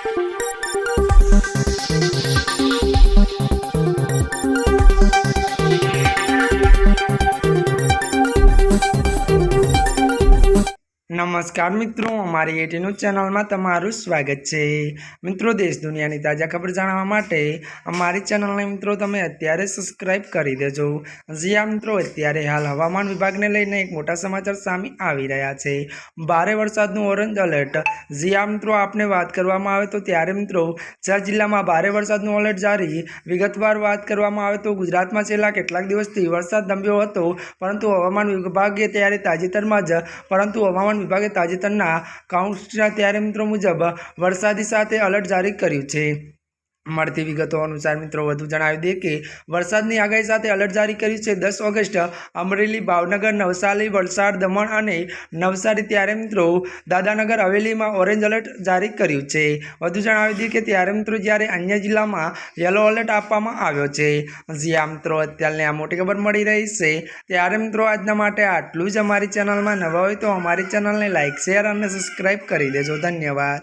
Thank you. નમસ્કાર મિત્રો, અમારી એટીનું ચેનલમાં તમારું સ્વાગત છે. મિત્રો, દેશ દુનિયાની તાજા ખબર જાણવા માટે અમારી ચેનલને મિત્રો તમે અત્યારે સબસ્ક્રાઇબ કરી દેજો. જ્યાં મિત્રો, અત્યારે હાલ હવામાન વિભાગને લઈને એક મોટા સમાચાર સામે આવી રહ્યા છે. ભારે વરસાદનું ઓરેન્જ એલર્ટ જ્યાં મિત્રો, આપને વાત કરવામાં આવે તો ત્યારે મિત્રો, ચાર જિલ્લામાં ભારે વરસાદનું એલર્ટ જારી. વિગતવાર વાત કરવામાં આવે તો ગુજરાતમાં છેલ્લા કેટલાક દિવસથી વરસાદ નમ્યો હતો, પરંતુ હવામાન વિભાગે ત્યારે તાજેતરમાં જ, પરંતુ હવામાન વિભાગે તાજેતરના કાઉન્ટ્સના ત્યારે મિત્રો મુજબ વરસાદી સાથે એલર્ટ જારી કર્યું છે. મળતી વિગતો અનુસાર મિત્રો વધુ જણાવી દઈએ કે વરસાદની આગાહી સાથે એલર્ટ જારી કર્યું છે. દસ ઓગસ્ટ અમરેલી, ભાવનગર, નવસારી, વલસાડ, દમણ અને નવસારી ત્યારે મિત્રો દાદાનગર હવેલીમાં ઓરેન્જ એલર્ટ જારી કર્યું છે. વધુ જણાવી દઈએ કે ત્યારે મિત્રો જ્યારે અન્ય જિલ્લામાં યલો એલર્ટ આપવામાં આવ્યો છે. જ્યાં મિત્રો, અત્યારની આ મોટી ખબર મળી રહી છે. ત્યારે મિત્રો આજના માટે આટલું જ અમારી ચેનલમાં નવા હોય તો અમારી ચેનલને લાઇક શેર અને સબસ્ક્રાઈબ કરી દેજો. ધન્યવાદ.